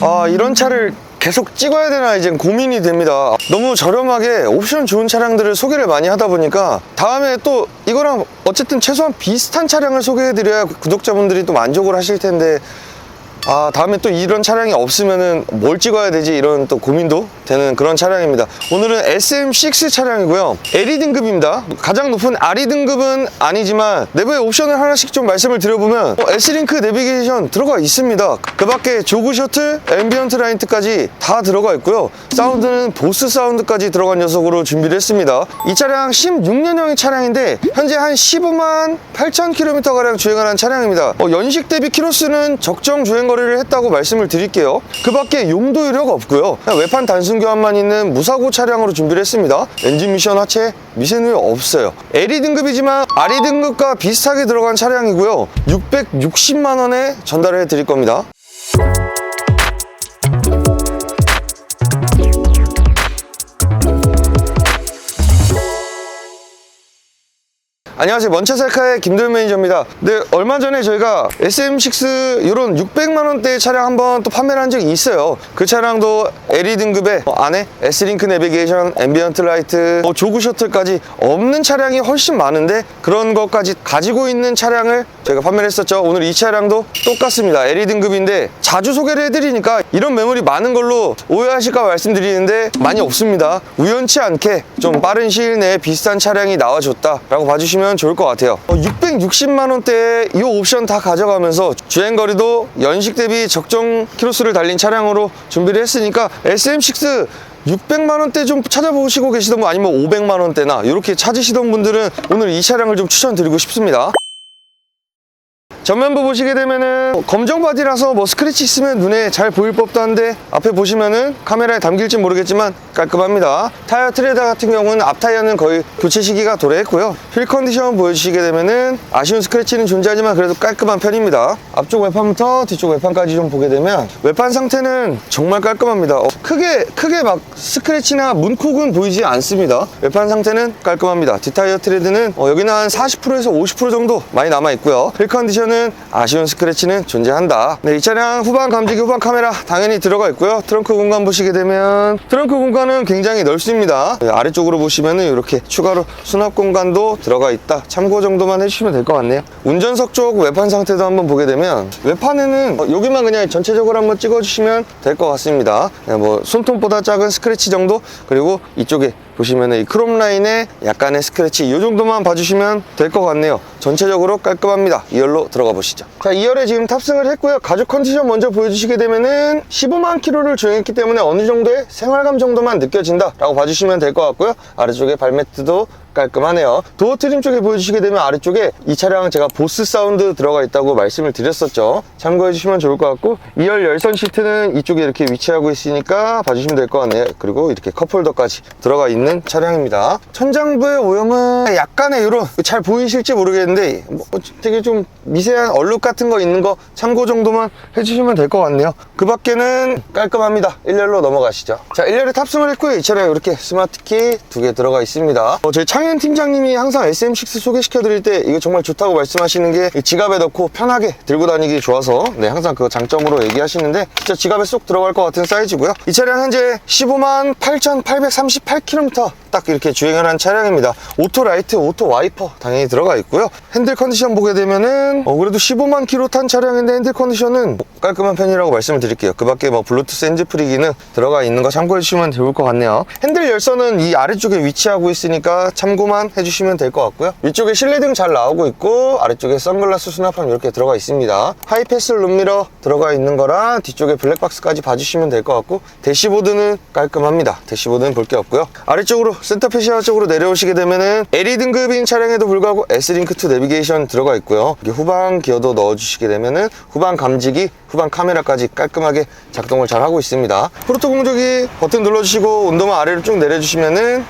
아 이런 차를 계속 찍어야 되나 이제 고민이 됩니다. 너무 저렴하게 옵션 좋은 차량들을 소개를 많이 하다 보니까 다음에 또 이거랑 어쨌든 최소한 비슷한 차량을 소개해 드려야 구독자분들이 또 만족을 하실 텐데 아 다음에 또 이런 차량이 없으면은 뭘 찍어야 되지? 이런 또 고민도 되는 그런 차량입니다. 오늘은 SM6 차량이고요. LE 등급입니다. 가장 높은 RE 등급은 아니지만 내부의 옵션을 하나씩 좀 말씀을 드려보면 어, S링크 내비게이션 들어가 있습니다. 그 밖에 조그 셔틀, 앰비언트 라이트까지 다 들어가 있고요. 사운드는 보스 사운드까지 들어간 녀석으로 준비를 했습니다. 이 차량 16년형의 차량인데 현재 한 15만 8천 킬로미터 가량 주행을 한 차량입니다. 어, 연식 대비 키로수는 적정 주행 거리를 했다고 말씀을 드릴게요. 그 밖에 용도 이료가 없고요. 외판 단순 교환만 있는 무사고 차량으로 준비를 했습니다. 엔진 미션 하체 미세누이 없어요. LE 등급이지만 RE 등급과 비슷하게 들어간 차량이고요. 660만 원에 전달을 해 드릴 겁니다 안녕하세요. 먼차셀카의 김도현 매니저입니다. 네, 얼마 전에 저희가 SM6 이런 600만 원대 차량 한번 또 판매를 한 적이 있어요. 그 차량도 LE 등급에 어, 안에 S링크 내비게이션, 앰비언트 라이트, 뭐 조그 셔틀까지 없는 차량이 훨씬 많은데 그런 것까지 가지고 있는 차량을 저희가 판매를 했었죠. 오늘 이 차량도 똑같습니다. LE 등급인데 자주 소개를 해드리니까 이런 매물이 많은 걸로 오해하실까 말씀드리는데 많이 없습니다. 우연치 않게 좀 빠른 시일 내에 비슷한 차량이 나와줬다 라고 봐주시면 좋을 것 같아요. 660만 원대에 이 옵션 다 가져가면서 주행 거리도 연식 대비 적정 키로수를 달린 차량으로 준비를 했으니까 SM6 600만 원대 좀 찾아보시고 계시던 분 아니면 500만 원대나 이렇게 찾으시던 분들은 오늘 이 차량을 좀 추천드리고 싶습니다. 전면부 보시게 되면은 검정 바디라서 뭐 스크래치 있으면 눈에 잘 보일 법도 한데 앞에 보시면은 카메라에 담길지 모르겠지만 깔끔합니다. 타이어 트레이더 같은 경우는 앞 타이어는 거의 교체 시기가 도래했고요. 휠 컨디션 보여주시게 되면은 아쉬운 스크래치는 존재하지만 그래도 깔끔한 편입니다. 앞쪽 외판부터 뒤쪽 외판까지 좀 보게 되면 외판 상태는 정말 깔끔합니다. 어, 크게 크게 막 스크래치나 문콕은 보이지 않습니다. 외판 상태는 깔끔합니다. 뒷타이어 트레드는 어, 여기는 한 40%에서 50% 정도 많이 남아 있고요. 휠 컨디션은 아쉬운 스크래치는 존재한다. 네, 이 차량 후방 감지기 후방 카메라 당연히 들어가 있고요. 트렁크 공간 보시게 되면 트렁크 공간은 굉장히 넓습니다. 네, 아래쪽으로 보시면은 이렇게 추가로 수납 공간도 들어가 있다. 참고 정도만 해주시면 될 것 같네요. 운전석 쪽 외판 상태도 한번 보게 되면 외판에는 어, 여기만 그냥 전체적으로 한번 찍어주시면 될 것 같습니다. 네, 뭐 손톱보다 작은 스크래치 정도 그리고 이쪽에 보시면 이 크롬 라인에 약간의 스크래치 이 정도만 봐주시면 될 것 같네요. 전체적으로 깔끔합니다. 2열로 들어가 보시죠. 자 2열에 지금 탑승을 했고요. 가죽 컨디션 먼저 보여주시게 되면은 15만 킬로를 주행했기 때문에 어느 정도의 생활감 정도만 느껴진다 라고 봐주시면 될 것 같고요. 아래쪽에 발매트도 깔끔하네요. 도어 트림 쪽에 보여주시게 되면 아래쪽에 이 차량 제가 보스 사운드 들어가 있다고 말씀을 드렸었죠. 참고해 주시면 좋을 것 같고 2열 열선 시트는 이쪽에 이렇게 위치하고 있으니까 봐주시면 될 것 같네요. 그리고 이렇게 컵홀더까지 들어가 있는 차량입니다. 천장부의 오염은 약간의 이런 잘 보이실지 모르겠는데 뭐 되게 좀 미세한 얼룩 같은 거 있는 거 참고 정도만 해주시면 될 것 같네요. 그 밖에는 깔끔합니다. 1열로 넘어가시죠. 자 1열에 탑승을 했고요. 이 차량 이렇게 스마트키 두 개 들어가 있습니다. 어, 저희 창현 팀장님이 항상 SM6 소개시켜 드릴 때 이거 정말 좋다고 말씀하시는 게 지갑에 넣고 편하게 들고 다니기 좋아서 네 항상 그 장점으로 얘기하시는데 진짜 지갑에 쏙 들어갈 것 같은 사이즈고요. 이 차량 현재 15만 8,838km 딱 이렇게 주행을 한 차량입니다. 오토 라이트 오토 와이퍼 당연히 들어가 있고요. 핸들 컨디션 보게 되면은 어, 그래도 15만 킬로 탄 차량인데 핸들 컨디션은 깔끔한 편이라고 말씀을 드릴게요. 그 밖에 뭐 블루투스 핸즈프리 기능 들어가 있는 거 참고해 주시면 좋을 것 같네요. 핸들 열선은 이 아래쪽에 위치하고 있으니까 참 고만 해주시면 될 것 같고요. 위쪽에 실내등 잘 나오고 있고 아래쪽에 선글라스 수납함 이렇게 들어가 있습니다. 하이패스 룸미러 들어가 있는 거랑 뒤쪽에 블랙박스까지 봐주시면 될 것 같고 대시보드는 깔끔합니다. 대시보드는 볼 게 없고요. 아래쪽으로 센터페시아 쪽으로 내려오시게 되면은 LE 등급인 차량에도 불구하고 S링크2 내비게이션 들어가 있고요. 후방 기어도 넣어주시게 되면은 후방 감지기 후방 카메라까지 깔끔하게 작동을 잘 하고 있습니다. 프로토 공조기 버튼 눌러주시고 온도만 아래로 쭉 내려주시면은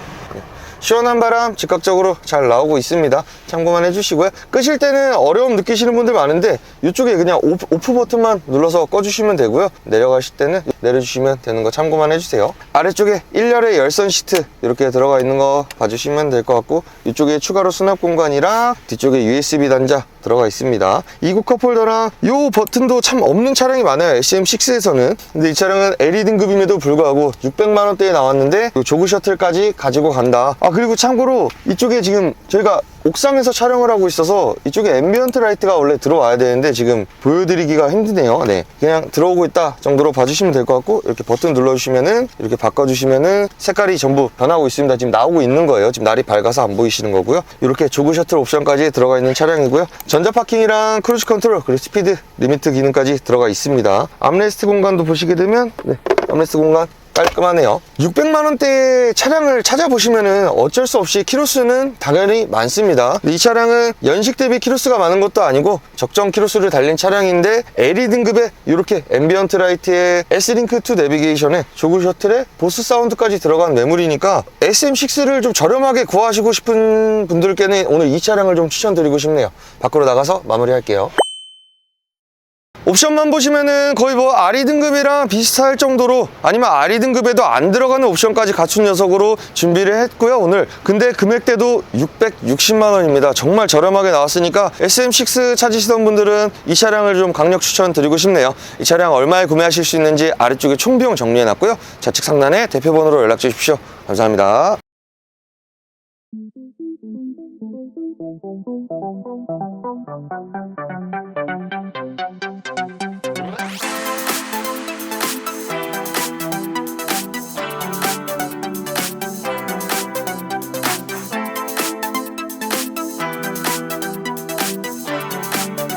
시원한 바람 즉각적으로 잘 나오고 있습니다. 참고만 해주시고요. 끄실 때는 어려움 느끼시는 분들 많은데 이쪽에 그냥 오프, 오프 버튼만 눌러서 꺼주시면 되고요. 내려가실 때는 내려주시면 되는 거 참고만 해주세요. 아래쪽에 1열의 열선 시트 이렇게 들어가 있는 거 봐주시면 될 것 같고 이쪽에 추가로 수납 공간이랑 뒤쪽에 USB 단자 들어가 있습니다. 이국 컵홀더랑 이 버튼도 참 없는 차량이 많아요. SM6에서는. 근데 이 차량은 LE 등급임에도 불구하고 600만 원대에 나왔는데 이 조그 셔틀까지 가지고 간다. 아 그리고 참고로 이쪽에 지금 저희가 옥상에서 촬영을 하고 있어서 이쪽에 앰비언트 라이트가 원래 들어와야 되는데 지금 보여드리기가 힘드네요. 네. 그냥 들어오고 있다 정도로 봐주시면 될 것 같고 이렇게 버튼 눌러주시면은 이렇게 바꿔주시면은 색깔이 전부 변하고 있습니다. 지금 나오고 있는 거예요. 지금 날이 밝아서 안 보이시는 거고요. 이렇게 조그 셔틀 옵션까지 들어가 있는 차량이고요. 전자 파킹이랑 크루즈 컨트롤 그리고 스피드 리미트 기능까지 들어가 있습니다. 암레스트 공간도 보시게 되면 네. 암레스트 공간 깔끔하네요. 600만 원대 차량을 찾아보시면은 어쩔 수 없이 키로수는 당연히 많습니다. 이 차량은 연식 대비 키로수가 많은 것도 아니고 적정 키로수를 달린 차량인데 LE 등급의 이렇게 앰비언트 라이트에 S링크2 내비게이션에 조그 셔틀에 보스 사운드까지 들어간 매물이니까 SM6를 좀 저렴하게 구하시고 싶은 분들께는 오늘 이 차량을 좀 추천드리고 싶네요. 밖으로 나가서 마무리할게요. 옵션만 보시면은 거의 뭐 RE 등급이랑 비슷할 정도로 아니면 RE 등급에도 안 들어가는 옵션까지 갖춘 녀석으로 준비를 했고요 오늘. 근데 금액대도 660만 원입니다. 정말 저렴하게 나왔으니까 SM6 찾으시던 분들은 이 차량을 좀 강력 추천드리고 싶네요. 이 차량 얼마에 구매하실 수 있는지 아래쪽에 총비용 정리해 놨고요. 좌측 상단에 대표번호로 연락 주십시오. 감사합니다